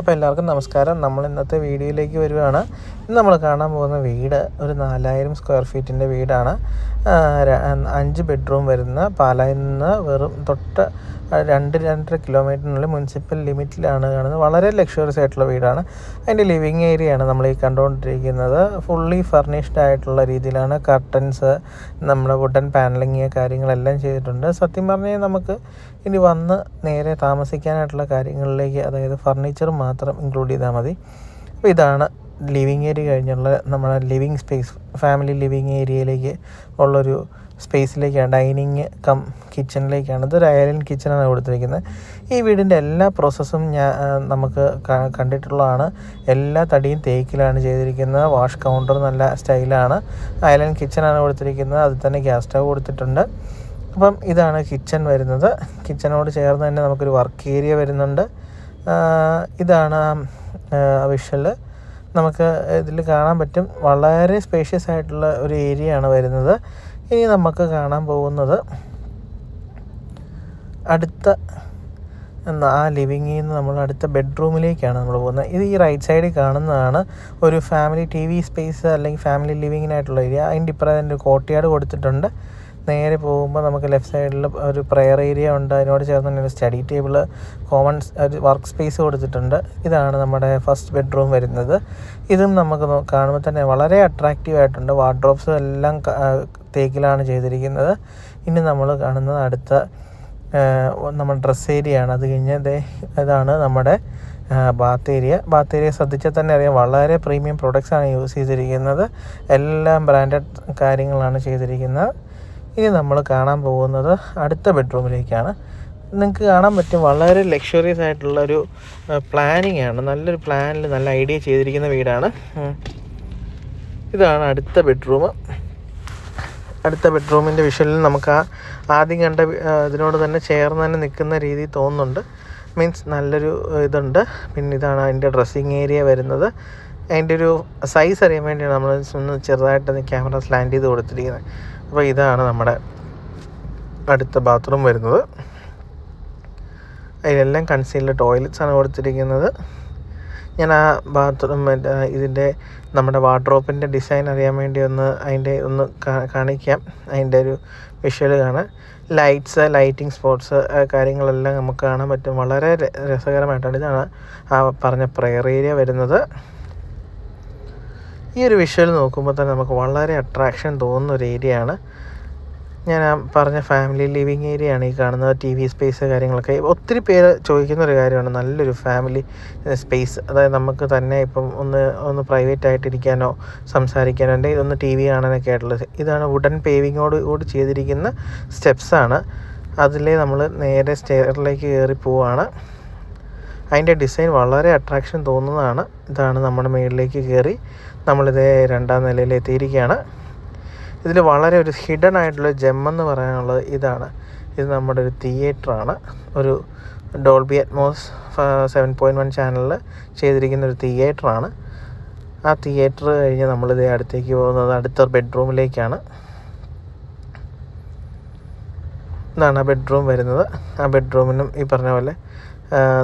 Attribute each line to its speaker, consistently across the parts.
Speaker 1: അപ്പോൾ എല്ലാവർക്കും നമസ്കാരം. നമ്മൾ ഇന്നത്തെ വീഡിയോയിലേക്ക് വരുവാണ്. ഇന്ന് നമ്മൾ കാണാൻ പോകുന്ന വീട് ഒരു നാലായിരം സ്ക്വയർ ഫീറ്റിന്റെ വീടാണ്. അഞ്ച് ബെഡ്റൂം വരുന്ന പാലായിൽ നിന്ന് വെറും തൊട്ട് രണ്ട് രണ്ടര കിലോമീറ്ററിനുള്ളിൽ മുനിസിപ്പൽ ലിമിറ്റിലാണ് കാണുന്നത്. വളരെ ലക്ഷറിയസ് ആയിട്ടുള്ള വീടാണ്. അതിന്റെ ലിവിങ് ഏരിയയാണ് നമ്മൾ ഈ കണ്ടുകൊണ്ടിരിക്കുന്നത്. ഫുള്ളി ഫർണിഷ്ഡ് ആയിട്ടുള്ള രീതിയിലാണ് കർട്ടൻസ് നമ്മുടെ വുഡൻ പാനലിങ് കാര്യങ്ങളെല്ലാം ചെയ്തിട്ടുണ്ട്. സത്യം പറഞ്ഞാൽ നമുക്ക് ഇനി വന്ന് നേരെ താമസിക്കാനായിട്ടുള്ള കാര്യങ്ങളിലേക്ക് അതായത് ഫർണിച്ചർ മാത്രം ഇൻക്ലൂഡ് ചെയ്താൽ മതി. അപ്പോൾ ഇതാണ് ലിവിങ് ഏരിയ കഴിഞ്ഞുള്ള നമ്മുടെ ലിവിങ് സ്പേസ് ഫാമിലി ലിവിങ് ഏരിയയിലേക്ക് ഉള്ളൊരു സ്പേസിലേക്കാണ് ഡൈനിങ് കം കിച്ചണിലേക്കാണ് ഇതൊരു അയലൻ കിച്ചണാണ് കൊടുത്തിരിക്കുന്നത്. ഈ വീടിന്റെ എല്ലാ പ്രോസസ്സും ഞാൻ നമുക്ക് കണ്ടിട്ടുള്ളതാണ്. എല്ലാ തടിയും തേക്കിലാണ് ചെയ്തിരിക്കുന്നത്. വാഷ് കൗണ്ടർ നല്ല സ്റ്റൈലാണ് അയലൻ കിച്ചണാണ് കൊടുത്തിരിക്കുന്നത്. അതിൽ തന്നെ ഗ്യാസ് സ്റ്റവ് കൊടുത്തിട്ടുണ്ട്. അപ്പം ഇതാണ് കിച്ചൺ വരുന്നത്. കിച്ചനോട് ചേർന്ന് തന്നെ നമുക്കൊരു വർക്ക് ഏരിയ വരുന്നുണ്ട്. ഇതാണ് വിഷ്വൽ നമുക്ക് ഇതിൽ കാണാൻ പറ്റും. വളരെ സ്പേഷ്യസ് ആയിട്ടുള്ള ഒരു ഏരിയ ആണ് വരുന്നത്. ഇനി നമുക്ക് കാണാൻ പോകുന്നത് അടുത്ത എന്നാ ആ ലിവിങ്ങിൽ നിന്ന് നമ്മൾ അടുത്ത ബെഡ്റൂമിലേക്കാണ് നമ്മൾ പോകുന്നത്. ഇത് ഈ റൈറ്റ് സൈഡിൽ കാണുന്നതാണ് ഒരു ഫാമിലി ടി വി സ്പേസ് അല്ലെങ്കിൽ ഫാമിലി ലിവിങ്ങിനായിട്ടുള്ള ഏരിയ അതിന്റെ ഇപ്പുറം ഒരു കോർട്ട്യാർഡ് കൊടുത്തിട്ടുണ്ട്. നേരെ പോകുമ്പോൾ നമുക്ക് ലെഫ്റ്റ് സൈഡിൽ ഒരു പ്രെയർ ഏരിയ ഉണ്ട്. അതിനോട് ചേർന്ന് തന്നെ ഒരു സ്റ്റഡി ടേബിൾ കോമൺ ഒരു വർക്ക് സ്പേസ് കൊടുത്തിട്ടുണ്ട്. ഇതാണ് നമ്മുടെ ഫസ്റ്റ് ബെഡ്റൂം വരുന്നത്. ഇതും നമുക്ക് കാണുമ്പോൾ തന്നെ വളരെ അട്രാക്റ്റീവ് ആയിട്ടുണ്ട്. വാർഡ്രോബ്സ് എല്ലാം തേക്കിലാണ് ചെയ്തിരിക്കുന്നത്. ഇനി നമ്മൾ കാണുന്നത് അടുത്ത നമ്മൾ ഡ്രസ് ഏരിയ ആണ്. അത് കഴിഞ്ഞ് ഇതാണ് നമ്മുടെ ബാത്ത് ഏരിയ ബാത്ത് ഏരിയ ശ്രദ്ധിച്ചാൽ തന്നെ അറിയാം വളരെ പ്രീമിയം പ്രൊഡക്ട്സാണ് യൂസ് ചെയ്തിരിക്കുന്നത്. എല്ലാം ബ്രാൻഡഡ് കാര്യങ്ങളാണ് ചെയ്തിരിക്കുന്നത്. ഇനി നമ്മൾ കാണാൻ പോകുന്നത് അടുത്ത ബെഡ്റൂമിലേക്കാണ്. നിങ്ങൾക്ക് കാണാൻ പറ്റും വളരെ ലക്ഷറിയസ് ആയിട്ടുള്ള ഒരു പ്ലാനിങ് ആണ്. നല്ലൊരു പ്ലാനിൽ നല്ല ഐഡിയ ചെയ്തിരിക്കുന്ന വീടാണ്. ഇതാണ് അടുത്ത ബെഡ്റൂം. അടുത്ത ബെഡ്റൂമിന്റെ വിഷ്വലിൽ നമുക്ക് ആ ആദ്യം കണ്ട ഇതിനോട് തന്നെ ചേർന്ന് തന്നെ നിൽക്കുന്ന രീതി തോന്നുന്നുണ്ട്. മീൻസ് നല്ലൊരു ഇതുണ്ട്. പിന്നെ ഇതാണ് അതിന്റെ ഡ്രസ്സിങ് ഏരിയ വരുന്നത്. അതിന്റെ ഒരു സൈസ് അറിയാൻ വേണ്ടിയാണ് നമ്മൾ ചെറുതായിട്ട് ക്യാമറ സ്ലാൻഡ് ചെയ്ത് കൊടുത്തിരിക്കുന്നത്. അപ്പോൾ ഇതാണ് നമ്മുടെ അടുത്ത ബാത്റൂം വരുന്നത്. അതിലെല്ലാം കൺസീൽഡ് ടോയ്ലറ്റ്സ് ആണ് കൊടുത്തിരിക്കുന്നത്. ഞാൻ ആ ബാത്റൂം ഇതിന്റെ നമ്മുടെ വാർഡ്രോപ്പിന്റെ ഡിസൈൻ അറിയാൻ വേണ്ടി ഒന്ന് അതിന്റെ ഒന്ന് കാണിക്കാം. അതിന്റെ ഒരു വിഷ്വൽ കാണാം. ലൈറ്റ്സ് ലൈറ്റിംഗ് സ്പോട്ട്സ് കാര്യങ്ങളെല്ലാം നമുക്ക് കാണാൻ പറ്റും. വളരെ രസകരമായിട്ടാണ് ഇതാണ് ആ പറഞ്ഞ പ്രെയർ ഏരിയ വരുന്നത്. ഈ ഒരു വിഷ്വൽ നോക്കുമ്പോൾ തന്നെ നമുക്ക് വളരെ അട്രാക്ഷൻ തോന്നുന്ന ഒരു ഏരിയയാണ് ഞാൻ ആ പറഞ്ഞ ഫാമിലി ലിവിങ് ഏരിയയാണ് ഈ കാണുന്നത്. ടി വി സ്പേസ് കാര്യങ്ങളൊക്കെ. ഒത്തിരി പേര് ചോദിക്കുന്ന ഒരു കാര്യമാണ്. നല്ലൊരു ഫാമിലി സ്പേസ് അതായത് നമുക്ക് തന്നെ ഇപ്പം ഒന്ന് ഒന്ന് പ്രൈവറ്റ് ആയിട്ട് ഇരിക്കാനോ സംസാരിക്കാനോ അല്ലെങ്കിൽ ഒന്ന് ടി വി കാണാനൊക്കെ ആയിട്ടുള്ളത്. ഇതാണ് വുഡൻ പേവിങ്ങോട് കൂടി ചെയ്തിരിക്കുന്ന സ്റ്റെപ്സാണ് അതിലേ നമ്മൾ നേരെ സ്റ്റെയറിലേക്ക് കയറി പോവുകയാണ് അതിന്റെ ഡിസൈൻ വളരെ അട്രാക്ഷൻ തോന്നുന്നതാണ്. ഇതാണ് നമ്മുടെ മുകളിലേക്ക് കയറി നമ്മളിത് രണ്ടാം നിലയിൽ എത്തിയിരിക്കുകയാണ്. ഇതിൽ വളരെ ഒരു ഹിഡൻ ആയിട്ടുള്ള ജെമ്മെന്ന് പറയാനുള്ളത് ഇതാണ്. ഇത് നമ്മുടെ ഒരു തിയേറ്ററാണ് ഒരു Dolby Atmos seven point one ചാനലിൽ ചെയ്തിരിക്കുന്ന ഒരു തിയേറ്ററാണ് ആ തിയേറ്റർ കഴിഞ്ഞ് നമ്മളിത് അടുത്തേക്ക് പോകുന്നത് അടുത്ത ബെഡ്റൂമിലേക്കാണ് ഇതാണ് ആ ബെഡ്റൂം വരുന്നത്. ആ ബെഡ്റൂമിനും ഈ പറഞ്ഞ പോലെ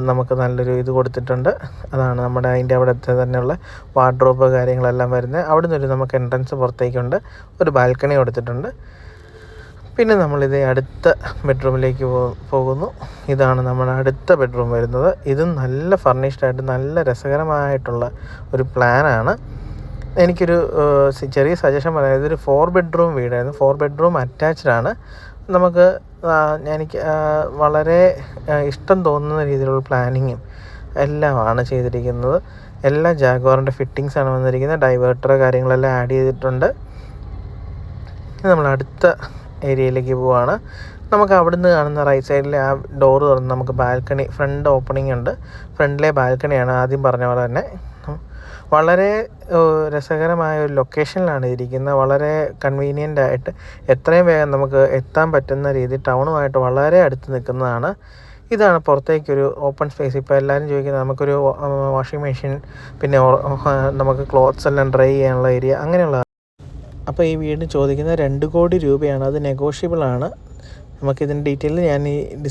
Speaker 1: നമുക്ക് നല്ലൊരു ഇത് കൊടുത്തിട്ടുണ്ട്. അതാണ് നമ്മുടെ അതിന്റെ അവിടുത്തെ തന്നെയുള്ള വാർഡ്രോബ് കാര്യങ്ങളെല്ലാം വരുന്നത്. അവിടെ നിന്നൊരു നമുക്ക് എൻട്രൻസ് പുറത്തേക്കുണ്ട്. ഒരു ബാൽക്കണി കൊടുത്തിട്ടുണ്ട്. പിന്നെ നമ്മളിത് അടുത്ത ബെഡ്റൂമിലേക്ക് പോകുന്നു. ഇതാണ് നമ്മുടെ അടുത്ത ബെഡ്റൂം വരുന്നത്. ഇതും നല്ല ഫർണിഷ്ഡ് ആയിട്ട് നല്ല രസകരമായിട്ടുള്ള ഒരു പ്ലാനാണ് എനിക്കൊരു ചെറിയ സജഷൻ പറയാം. ഇതൊരു ഫോർ ബെഡ്റൂം വീടായിരുന്നു. ഫോർ ബെഡ്റൂം അറ്റാച്ച്ഡ് ആണ്. നമുക്ക് എനിക്ക് വളരെ ഇഷ്ടം തോന്നുന്ന രീതിയിലുള്ള പ്ലാനിങ്ങും എല്ലാമാണ് ചെയ്തിരിക്കുന്നത്. എല്ലാ ജാഗ്വാറിന്റെ ഫിറ്റിങ്സ് ആണ് വന്നിരിക്കുന്നത്. ഡൈവേർട്ടർ കാര്യങ്ങളെല്ലാം ആഡ് ചെയ്തിട്ടുണ്ട്. നമ്മൾ അടുത്ത ഏരിയയിലേക്ക് പോവാണ്. നമുക്ക് അവിടുന്ന് കാണുന്ന റൈറ്റ് സൈഡിൽ ആ ഡോറ് തുറന്ന് നമുക്ക് ബാൽക്കണി ഫ്രണ്ട് ഓപ്പണിംഗ് ഉണ്ട്. ഫ്രണ്ടിലെ ബാൽക്കണിയാണ് ആദ്യം പറഞ്ഞ പോലെ തന്നെ. വളരെ രസകരമായ ഒരു ലൊക്കേഷനിലാണ് ഇരിക്കുന്നത്. വളരെ കൺവീനിയന്റ് ആയിട്ട് എത്രയും വേഗം നമുക്ക് എത്താൻ പറ്റുന്ന രീതി ടൗണുമായിട്ട് വളരെ അടുത്ത് നിൽക്കുന്നതാണ്. ഇതാണ് പുറത്തേക്കൊരു ഓപ്പൺ സ്പേസ് ഇപ്പോൾ എല്ലാവരും ചോദിക്കുന്നത് നമുക്കൊരു വാഷിംഗ് മെഷീൻ പിന്നെ നമുക്ക് ക്ലോത്ത്സ് എല്ലാം ഡ്രൈ ചെയ്യാനുള്ള ഏരിയ അങ്ങനെയുള്ള അപ്പോൾ ഈ വീടിന് ചോദിക്കുന്നത് രണ്ട് കോടി രൂപയാണ്. അത് നെഗോഷ്യബിൾ ആണ്. നമുക്കിതിന്റെ ഡീറ്റെയിൽ ഞാൻ ഈ ഡിസ്